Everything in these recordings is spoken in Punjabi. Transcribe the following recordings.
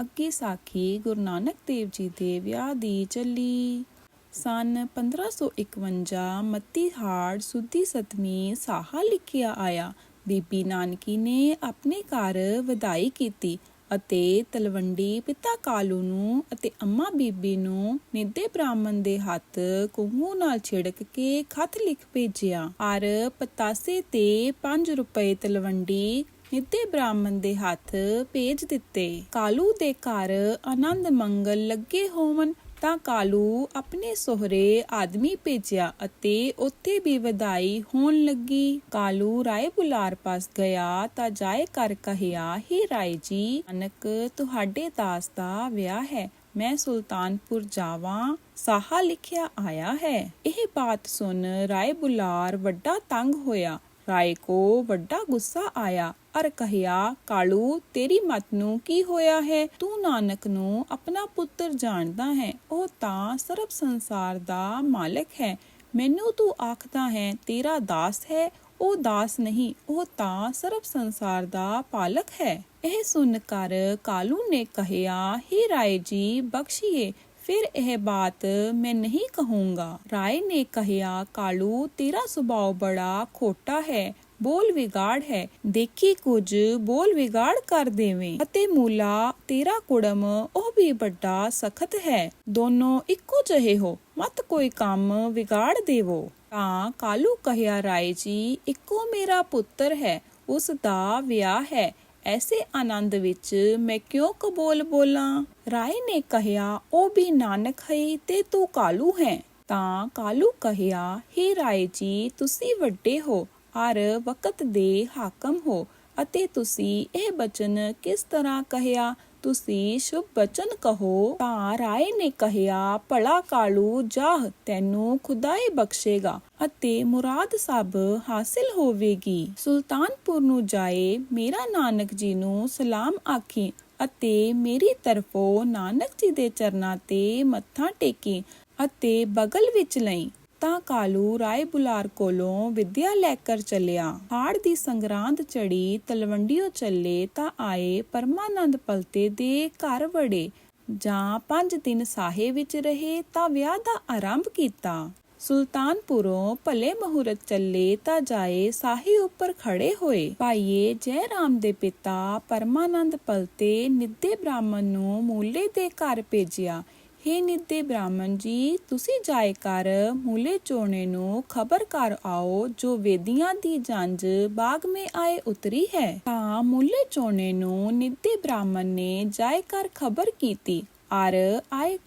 ਅੱਗੇ ਸਾਖੀ ਗੁਰੂ ਨਾਨਕ ਦੇਵ ਜੀ ਦੇ ਵਿਆਹ ਦੀ ਚੱਲੀ ਸਨ 1551 ਮੱਤੀ ਹਾੜ ਸੁੱਧੀ ਸਤਵੀਂ ਸਾਹਾ ਲਿਖਿਆ ਆਇਆ। ਬੀਬੀ ਨਾਨਕੀ ਨੇ ਆਪਣੇ ਘਰ ਵਧਾਈ ਕੀਤੀ ਅਤੇ ਤਲਵੰਡੀ ਪਿਤਾ ਕਾਲੂ ਨੂੰ ਅਤੇ ਅੰਮਾ ਬੀਬੀ ਨੂੰ ਨਿੱਦੇ ਬ੍ਰਾਹਮਣ ਦੇ ਹੱਥ ਕੁੰਗੂ ਨਾਲ ਛਿੜਕ ਕੇ ਖਤ ਲਿਖ ਭੇਜਿਆ। ਔਰ ਪਤਾਸੇ ਤੇ 5 ਰੁਪਏ ਤਲਵੰਡੀ ਨਿੱਦੇ ਬ੍ਰਾਹਮਣ ਦੇ ਹੱਥ ਭੇਜ ਦਿੱਤੇ। ਕਾਲੂ ਦੇ ਘਰ ਆਨੰਦ ਮੰਗਲ ਲੱਗੇ ਹੋਵਨ ਤਾਂ ਕਾਲੂ ਆਪਣੇ ਸੋਹਰੇ ਆਦਮੀ ਭੇਜਿਆ ਅਤੇ ਉੱਥੇ ਵੀ ਵਧਾਈ ਹੋਣ ਲੱਗੀ। ਕਾਲੂ ਰਾਏ ਬੁਲਾਰ ਪਾਸ ਗਿਆ ਤਾਂ ਜਾਇ ਕਰ ਕਹਿਆ, ਹੀ ਰਾਏ ਜੀ ਅਨਕ ਤੁਹਾਡੇ ਦਾਸ ਦਾ ਵਿਆਹ ਹੈ। ਮੈਂ ਸੁਲਤਾਨਪੁਰ ਜਾਵਾਂ, ਸਾਹਾ ਲਿਖਿਆ ਆਇਆ ਹੈ। ਇਹ ਬਾਤ ਸੁਣ ਰਾਏ ਬੁਲਾਰ ਵੱਡਾ ਤੰਗ ਹੋਇਆ। ਰਾਏ ਕੋ ਵੱਡਾ ਗੁੱਸਾ ਆਇਆ। ਅਰ ਕਹਿਆ, ਕਾਲੂ, ਤੇਰੀ ਮਤ ਨੂੰ ਕੀ ਹੋਇਆ ਹੈ? ਤੂੰ ਨਾਨਕ ਨੂੰ ਆਪਣਾ ਪੁੱਤਰ ਜਾਣਦਾ ਹੈ। ਉਹ ਤਾਂ ਸਰਬ ਸੰਸਾਰ ਦਾ ਮਾਲਕ ਹੈ। ਮੈਨੂੰ ਤੂੰ ਆਖਦਾ ਹੈ, ਤੇਰਾ ਦਾਸ ਹੈ। ਉਹ ਦਾਸ ਨਹੀਂ, ਉਹ ਤਾਂ ਸਰਬ ਸੰਸਾਰ ਦਾ ਪਾਲਕ ਹੈ। ਇਹ ਸੁਣ ਕਰ ਕਾਲੂ ਨੇ ਕਹਿਆ, ਹੀ ਰਾਏ ਜੀ, ਬਖਸ਼ੀਏ। ਫਿਰ ਇਹ ਬਾਤ ਮੈਂ ਨਹੀਂ ਕਹੂੰਗਾ। ਰਾਏ ਨੇ ਕਹਿਆ ਕਾਲੂ, ਤੇਰਾ ਸੁਭਾਅ ਬੜਾ ਖੋਟਾ ਹੈ, ਬੋਲ ਵਿਗਾੜ ਹੈ। ਦੇਖੀ ਕੁਝ, ਬੋਲ ਵਿਗਾੜ ਕਰ ਦੇਵੇਂ। ਅਤੇ ਮੂਲਾ, ਤੇਰਾ ਕੁੜਮ, ਉਹ ਵੀ ਵੱਡਾ ਸਖਤ ਹੈ। ਦੋਨੋਂ ਇੱਕੋ ਜਿਹੇ ਹੋ, ਮਤ ਕੋਈ ਕੰਮ ਵਿਗਾੜ ਦੇਵੋ। ਤਾਂ ਕਾਲੂ ਕਹਿਆ ਰਾਏ ਜੀ, ਇੱਕੋ ਮੇਰਾ ਪੁੱਤਰ ਹੈ ਉਸ ਦਾ ਵਿਆਹ ਹੈ। ਐਸੇ ਆਨੰਦ ਵਿੱਚ ਮੈਂ ਕਿਉਂ ਕਬੂਲ ਬੋਲਾਂ? ਰਾਏ ਨੇ ਕਹਿਆ ਉਹ ਵੀ ਨਾਨਕ ਹੈ ਤੇ ਤੂੰ ਕਾਲੂ ਹੈ। ਤਾਂ ਕਾਲੂ ਕਹਿਆ ਹੀ ਰਾਏ ਜੀ, ਤੁਸੀਂ ਵੱਡੇ ਹੋ ਔਰ ਵਕਤ ਦੇ ਹਾਕਮ ਹੋ, ਅਤੇ ਤੁਸੀਂ ਇਹ ਬਚਨ ਕਿਸ ਤਰ੍ਹਾਂ ਕਹਿਆ ਤੁਸੀਂ ਸ਼ੁਭ ਬਚਨ ਕਹੋ। ਤਾਂ ਰਾਏ ਨੇ ਕਹਿਆ, ਭਲਾ ਕਾਲੂ ਜਾਹ, ਤੈਨੂੰ ਖੁਦਾਏ ਬਖਸ਼ੇਗਾ ਅਤੇ ਮੁਰਾਦ ਸਭ ਹਾਸਿਲ ਹੋਵੇਗੀ। ਸੁਲਤਾਨਪੁਰ ਨੂੰ ਜਾਏ, ਮੇਰਾ ਨਾਨਕ ਜੀ ਨੂੰ ਸਲਾਮ ਆਖੀ ਅਤੇ ਮੇਰੀ ਤਰਫੋਂ ਨਾਨਕ ਜੀ ਦੇ ਚਰਨਾਂ ਤੇ ਮੱਥਾ ਟੇਕੀ ਅਤੇ ਬਗਲ ਵਿੱਚ ਲਈ। ਤਾਂ ਕਾਲੂ ਰਾਏ ਬੁਲਾਰ ਕੋਲੋਂ ਵਿਦਿਆ ਲੈ ਕਰ ਚੱਲਿਆ। ਹਾੜ ਦੀ ਸੰਗਰਾਂਦ ਚੜੀ, ਤਲਵੰਡੀਓ ਚੱਲੇ ਤਾਂ ਆਏ ਪਰਮਾਨੰਦ ਪਲਤੇ ਦੇ ਘਰ ਵੜੇ। ਜਾਂ ਪੰਜ ਦਿਨ ਸਾਹੇ ਵਿੱਚ ਰਹੇ ਤਾਂ ਵਿਆਹ ਦਾ ਆਰੰਭ ਕੀਤਾ। ਸੁਲਤਾਨਪੁਰੋਂ ਭਲੇ ਮਹੂਰਤ ਚੱਲੇ ਤਾਂ ਜਾਏ ਸਾਹੀ ਉੱਪਰ ਖੜੇ ਹੋਏ। ਭਾਈਏ ਜੈ ਰਾਮ ਦੇ ਪਿਤਾ ਪਰਮਾਨੰਦ ਪਲਤੇ ਨਿੱਧੇ ਬ੍ਰਾਹਮਣ ਨੂੰ ਮੂਲੇ ਦੇ ਘਰ ਭੇਜਿਆ। ਹੇ ਨਿੱਦੇ ਬ੍ਰਾਹਮਣ ਜੀ, ਤੁਸੀਂ ਜਾਏ ਕਰ ਮੂਲੇ ਚੋਣੇ ਨੂੰ ਖਬਰ ਕਰ ਆਓ, ਜੋ ਵੇਦੀਆਂ ਦੀ ਜੰਜ ਬਾਗ ਮੇ ਆਏ ਉਤਰੀ ਹੈ। ਤਾਂ ਮੂਲੇ ਚੋਣੇ ਨੂੰ ਨਿੱਦੇ ਬ੍ਰਾਹਮਣ ਨੇ ਜਾਏ ਕਰ ਖਬਰ ਕੀਤੀ। ਅਰ ਆਏ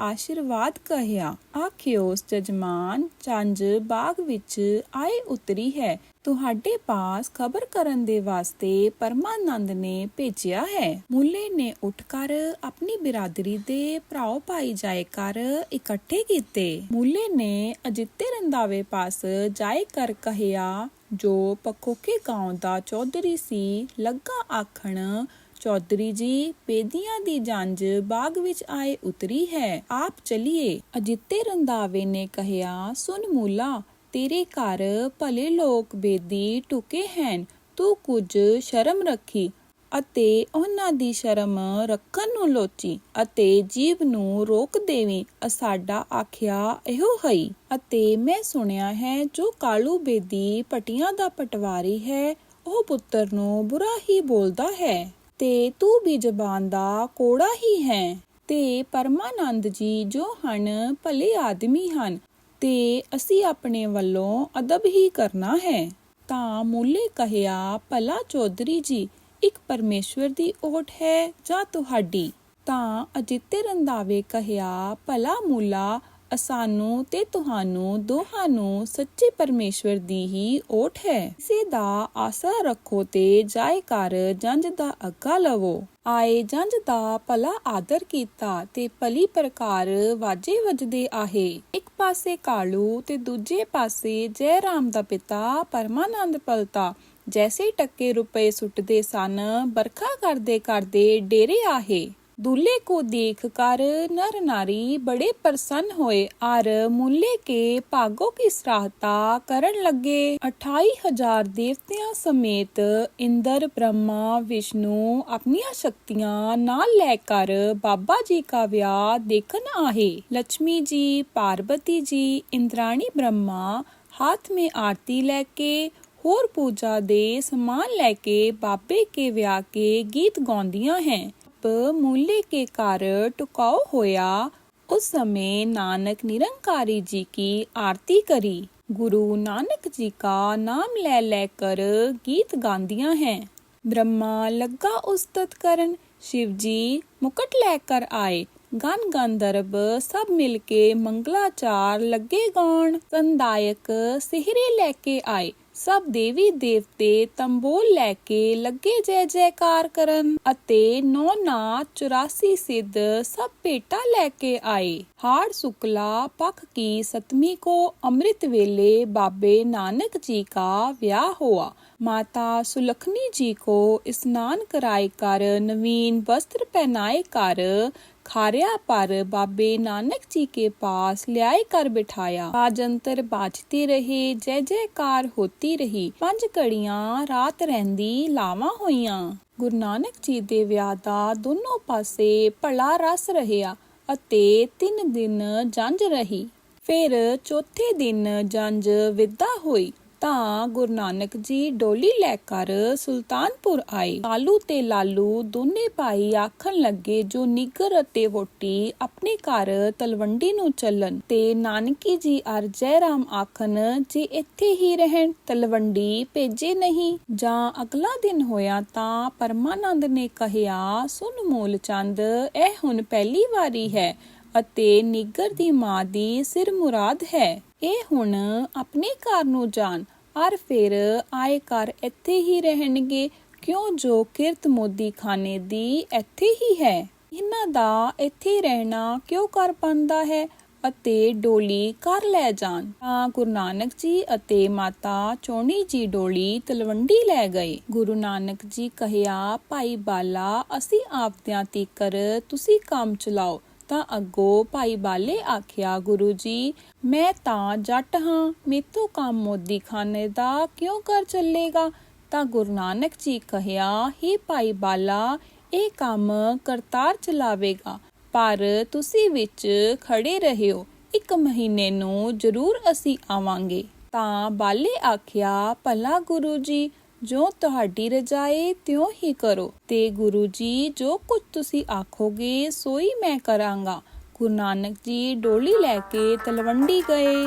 ਆਸ਼ੀਰਵਾਦ ਕਹਿਆ। ਆਖਿਓਸ ਜਜਮਾਨ ਚੰਜ ਬਾਗ ਵਿੱਚ ਆਏ ਉਤਰੀ ਹੈ। ਤੁਹਾਡੇ ਪਾਸ ਖਬਰ ਕਰਨ ਦੇ ਵਾਸਤੇ ਪਰਮਾਨੰਦ ਨੇ ਭੇਜਿਆ ਹੈ। ਮੁੱਲੇ ਨੇ ਉੱਠ ਕਰ ਆਪਣੀ ਬਿਰਾਦਰੀ ਦੇ ਭਰਾਓ ਭਾਈ ਜਾਏ ਕਰ ਇਕੱਠੇ ਕੀਤੇ। ਮੁੱਲੇ ਨੇ ਅਜਿੱਤੇ ਰੰਦਾਵੇ ਪਾਸ ਜਾਏ ਕਰ ਕਹਿਆ, ਜੋ ਪਕੋਕੇ ਗਾਉਂ ਦਾ ਚੌਧਰੀ ਸੀ, ਲੱਗਾ ਆਖਣ ਚੌਧਰੀ ਜੀ, ਬੇਦੀਆਂ ਦੀ ਜੰਜ ਬਾਗ ਵਿੱਚ ਆਏ ਉਤਰੀ ਹੈ। ਆਪ ਚਲਿਏ। ਅਜਿੱਤੇ ਰੰਦਾਵੇ ਨੇ ਕਹਿਆ ਸੁਨ ਮੂਲਾ, ਤੇਰੇ ਘਰ ਭਲੇ ਲੋਕ ਬੇਦੀ ਟੁਕੇ ਹਨ, ਤੂੰ ਕੁਝ ਸ਼ਰਮ ਰੱਖੀ ਅਤੇ ਉਹਨਾਂ ਦੀ ਸ਼ਰਮ ਰੱਖਣ ਨੂੰ ਲੋਚੀ ਅਤੇ ਜੀਵ ਨੂੰ ਰੋਕ ਦੇਵੀ। ਸਾਡਾ ਆਖਿਆ ਇਹੋ ਹਈ। ਅਤੇ ਮੈਂ ਸੁਣਿਆ ਹੈ, ਜੋ ਕਾਲੂ ਬੇਦੀ ਪਟੀਆਂ ਦਾ ਪਟਵਾਰੀ ਹੈ, ਉਹ ਪੁੱਤਰ ਨੂੰ ਬੁਰਾ ਹੀ ਬੋਲਦਾ ਹੈ। ਤੇ ਤੂੰ ਵੀ ਜ਼ਬਾਨ ਦਾ ਕੋੜਾ ਹੀ ਹੈ। ਤੇ ਪਰਮਾਨੰਦ ਜੀ ਜੋ ਹਨ, ਭਲੇ ਆਦਮੀ ਹਨ, ਤੇ ਅਸੀਂ ਆਪਣੇ ਵੱਲੋਂ ਅਦਬ ਹੀ ਕਰਨਾ ਹੈ। ਤਾਂ ਮੂਲੇ ਕਹਿਆ, ਭਲਾ ਚੌਧਰੀ ਜੀ, ਇੱਕ ਪਰਮੇਸ਼ਵਰ ਦੀ ਓਟ ਹੈ ਜਾਂ ਤੁਹਾਡੀ? ਤਾਂ ਅਜਿੱਤੇ ਰੰਦਾਵੇ ਕਹਿਆ, ਭਲਾ ਮੂਲਾ ਅਸਾਨੂੰ ਤੇ ਤੁਹਾਨੂੰ ਦੋਹਾਂ ਨੂੰ ਸੱਚੇ ਪਰਮੇਸ਼ਵਰ ਦੀ ਹੀ ਓਟ ਹੈ। ਇਸੇ ਦਾ ਆਸਰਾ ਰੱਖੋ ਤੇ ਜਾਏ ਕਰ ਜੰਜ ਦਾ ਅੱਗਾ ਲਵੋ। ਆਏ ਜੰਜ ਦਾ ਭਲਾ ਆਦਰ ਕੀਤਾ ਤੇ ਭਲੀ ਪ੍ਰਕਾਰ ਵਾਜੇ ਵਜਦੇ ਆਹੇ। ਇੱਕ ਪਾਸੇ ਕਾਲੂ ਤੇ ਦੂਜੇ ਪਾਸੇ ਜੈ ਰਾਮ ਦਾ ਪਿਤਾ ਪਰਮਾਨੰਦ ਪਲਤਾ। ਜੈਸੇ ਟੱਕੇ ਰੁਪਏ ਸੁੱਟਦੇ ਸਨ ਬਰਖਾ ਕਰਦੇ ਕਰਦੇ ਡੇਰੇ ਆਹੇ। दूल्हे को देखकर नर नारी बड़े प्रसन्न हुए और मूल्य के भागों की सराहता करण लगे अठाई हजार देवतियां समेत इंद्र ब्रह्मा विष्णु अपनी शक्तियां नाल लेकर बाबा जी का ब्याह देखन आए लक्ष्मी जी पार्वती जी इंद्राणी ब्रह्मा हाथ में आरती लेके ਹੋਰ ਪੂਜਾ ਦੇ ਸਮਾਨ ਲੈ ਕੇ ਬਾਬੇ ਕੇ ਵਿਆਹ ਕੇ ਗੀਤ ਗਾਉਂਦੀਆਂ ਹੈ ਦੀਪ ਮੂਲੇ ਕੇ ਕਾਰ ਟੁਕਾਓ ਹੋਇਆ। ਉਸ ਸਮੇਂ ਨਾਨਕ ਨਿਰੰਕਾਰੀ ਜੀ ਕੀ ਆਰਤੀ ਕਰੀ। ਗੁਰੂ ਨਾਨਕ ਜੀ ਕਾ ਨਾਮ ਲੈ ਲੈ ਕਰ ਗੀਤ ਗਾਉਂਦੀਆਂ ਹੈ। ਬ੍ਰਹਮਾ ਲੱਗਾ ਉਸਤਤ ਕਰਨ, ਸ਼ਿਵ ਜੀ ਮੁਕਟ ਲੈ ਕਰ ਆਏ। ਗਨ ਗੰਧਰਬ ਸਭ ਮਿਲ ਕੇ ਮੰਗਲਾਚਾਰ ਲੱਗੇ ਗਾਉਣ। ਸੰਦਾਇਕ ਸਿਹਰੇ ਲੈ ਕੇ ਆਏ। ਸਭ ਦੇਵੀ ਦੇਵਤੇ ਤੰਬੋਲ ਲੈ ਕੇ ਲੱਗੇ ਜੈ ਜੈਕਾਰ ਕਰਨ ਅਤੇ ਨੌ ਨਾ 84 ਸਿੱਧ ਸਭ ਭੇਟਾ ਲੈ ਕੇ ਆਏ। ਹਾੜ ਸੁਕਲਾ ਪਖ ਕੀ ਸਤਮੀ ਕੋ ਅੰਮ੍ਰਿਤ ਵੇਲੇ ਬਾਬੇ ਨਾਨਕ ਜੀ ਕਾ ਵਿਆਹ ਹੋਆ। माता सुलखनी जी को स्नान कराए कर नवीन वस्त्र पहनाए कर खारिया पर बाबे नानक जी के पास लियाए कर बिठाया बाजंतर बाजते रहे जय जयकार होती रही ਪੰਜ ਘੜੀਆਂ ਰਾਤ ਰਹਿੰਦੀ ਲਾਵਾਂ ਹੋਈਆਂ ਗੁਰੂ ਨਾਨਕ ਜੀ ਦੇ ਵਿਆਹ ਦਾ ਦੋਨੋਂ ਪਾਸੇ ਭਲਾ ਰਸ ਰਹਿਆ ਅਤੇ ਤਿੰਨ ਦਿਨ ਜੰਜ ਰਹੀ ਫਿਰ ਚੌਥੇ ਦਿਨ ਜੰਜ ਵਿਦਾ ਹੋਈ ਤਾਂ ਗੁਰੂ ਨਾਨਕ ਜੀ ਡੋਲੀ ਲੈ ਕਰ ਸੁਲਤਾਨਪੁਰ ਆਏ। ਲਾਲੂ ਤੇ ਲਾਲੂ ਦੋਨੇ ਭਾਈ ਆਖਣ ਲੱਗੇ, ਜੋ ਨਿਗਰ ਅਤੇ ਵੋਟੀ ਆਪਣੇ ਘਰ ਤਲਵੰਡੀ ਨੂੰ ਚੱਲਣ, ਤੇ ਨਾਨਕੀ ਜੀ ਅਰ ਜੈ ਰਾਮ ਆਖਣ, ਜੇ ਇੱਥੇ ਹੀ ਰਹਿਣ, ਤਲਵੰਡੀ ਭੇਜੇ ਨਹੀਂ। ਜਾਂ ਅਗਲਾ ਦਿਨ ਹੋਇਆ ਤਾਂ ਪਰਮਾਨੰਦ ਨੇ ਕਹਿਆ ਸੁਨ ਮੂਲ ਚੰਦ, ਇਹ ਹੁਣ ਪਹਿਲੀ ਵਾਰੀ ਹੈ ਅਤੇ ਨਿੱਗਰ ਦੀ ਮਾਂ ਦੀ ਸਿਰ ਮੁਰਾਦ ਹੈ। ਇਹ ਹੁਣ ਆਪਣੇ ਘਰ ਨੂੰ ਜਾਣ। ਔਰ ਫਿਰ ਆਏ ਘਰ ਇੱਥੇ ਹੀ ਰਹਿਣਗੇ, ਕਿਉਂ ਜੋ ਕਿਰਤ ਮੋਦੀ ਖਾਨੇ ਦੀ ਇੱਥੇ ਹੀ ਹੈ? ਇਹਨਾਂ ਦਾ ਇੱਥੇ ਰਹਿਣਾ ਕਿਉਂ ਕਰ ਪੰਦਾ ਹੈ ਅਤੇ ਡੋਲੀ ਕਰ ਲੈ ਜਾਣ? ਤਾਂ ਗੁਰੂ ਨਾਨਕ ਜੀ ਅਤੇ ਮਾਤਾ ਚੋਣੀ ਜੀ ਡੋਲੀ ਤਲਵੰਡੀ ਲੈ ਗਏ। ਗੁਰੂ ਨਾਨਕ ਜੀ ਕਹਿਆ ਭਾਈ ਬਾਲਾ, ਅਸੀਂ ਆਪਦਿਆਂ ਤੀਕਰ ਤੁਸੀਂ ਕੰਮ ਚਲਾਓ। ਤਾਂ ਅੱਗੋਂ ਭਾਈ ਬਾਲੇ ਆਖਿਆ, ਗੁਰੂ ਜੀ, ਮੈਂ ਤਾਂ ਜੱਟ ਹਾਂ। ਮੇਤੋਂ ਕੰਮ ਮੋਦੀ ਖਾਨੇ ਦਾ ਕਿਉਂ ਕਰ ਚੱਲੇਗਾ? ਤਾਂ ਗੁਰੂ ਨਾਨਕ ਜੀ ਕਹਿਆ ਹੀ ਭਾਈ ਬਾਲਾ, ਇਹ ਕੰਮ ਕਰਤਾਰ ਚਲਾਵੇਗਾ। ਪਰ ਤੁਸੀਂ ਵਿੱਚ ਖੜੇ ਰਹਿਓ। ਇੱਕ ਮਹੀਨੇ ਨੂੰ ਜ਼ਰੂਰ ਅਸੀਂ ਆਵਾਂਗੇ। ਤਾਂ ਬਾਲੇ ਆਖਿਆ, ਭਲਾ ਗੁਰੂ ਜੀ ਜੋ ਤੁਹਾਡੀ ਰਜਾਏ ਤਿਉ ਹੀ ਕਰੋ ਤੇ ਗੁਰੂ ਜੀ ਜੋ ਕੁਝ ਤੁਸੀਂ ਆਖੋਗੇ, ਸੋਈ ਮੈਂ ਕਰਾਂਗਾ। ਗੁਰੂ ਨਾਨਕ ਜੀ ਡੋਲੀ ਲੈ ਕੇ ਤਲਵੰਡੀ ਗਏ।